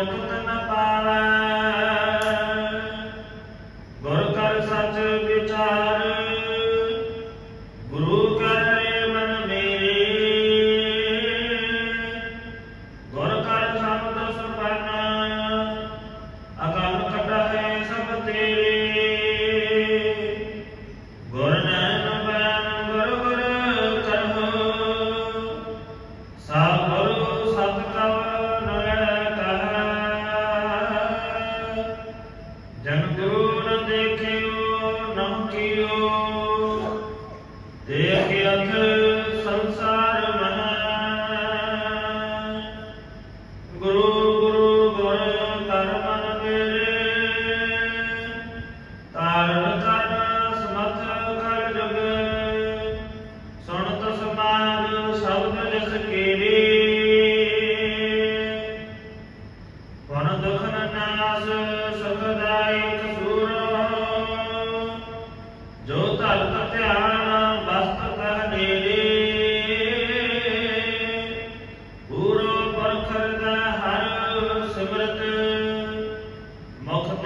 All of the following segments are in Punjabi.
welcome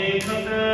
देखत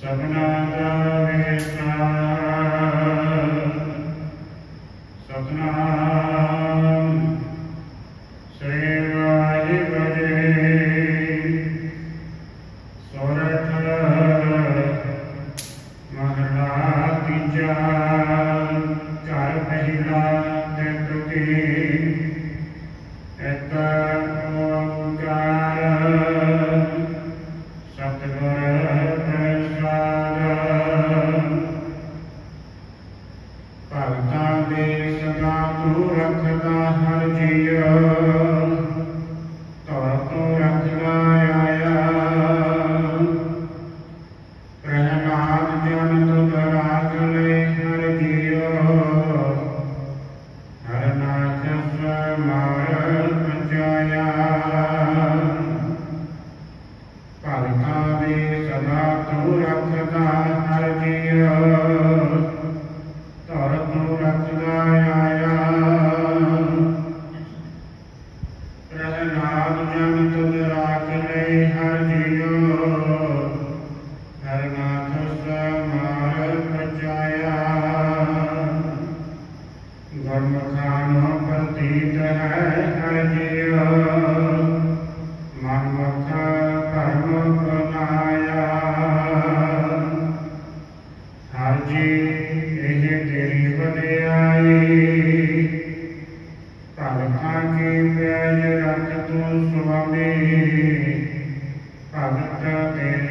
Sabana Dave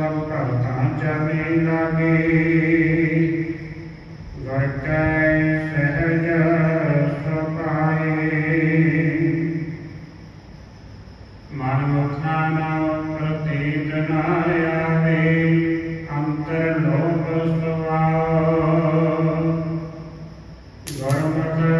ਸਭ ਭਗਤਾਂ ਚਰਨੇ ਲਾਗੇ ਵਟੈ ਸਹਜ ਸਪਾਏ ਮਨ ਮੁਖਾਨ ਪ੍ਰਤੀਤ ਨਾਇਆ ਦੇ ਅੰਤਰ ਲੋਕ ਸੁਆਉ ਗੁਰਮਤਿ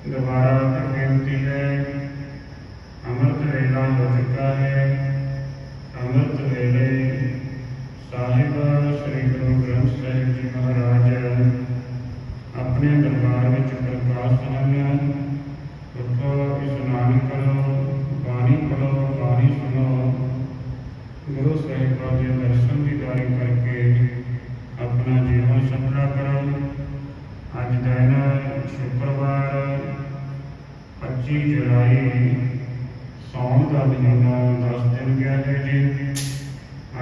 दोबारा फिर बेनती है। अमृत वेला हो चुका है। अमृत वेले साहिब श्री गुरु ग्रंथ साहिब जी महाराज अपने दरबार में प्रकाश सलामिया 25 ਜੁਲਾਈ ਸੌਣ ਦਾ ਮਹੀਨਾ 10 ਦਿਨ ਗਿਆ ਹੈ ਜੀ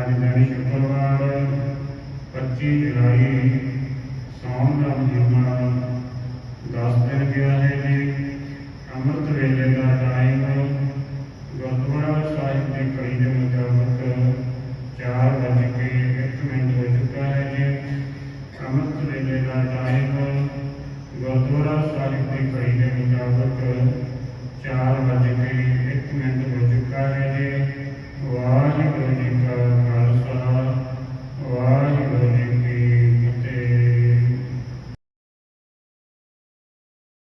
ਅੱਜ। ਦਿਨ ਸ਼ੁੱਕਰਵਾਰ 25 ਜੁਲਾਈ ਸੌਣ ਦਾ ਮਹੀਨਾ 10 ਦਿਨ ਗਿਆ ਹੈ ਜੀ। ਅੰਮ੍ਰਿਤ ਵੇਲੇ ਦਾ ਟਾਈਮ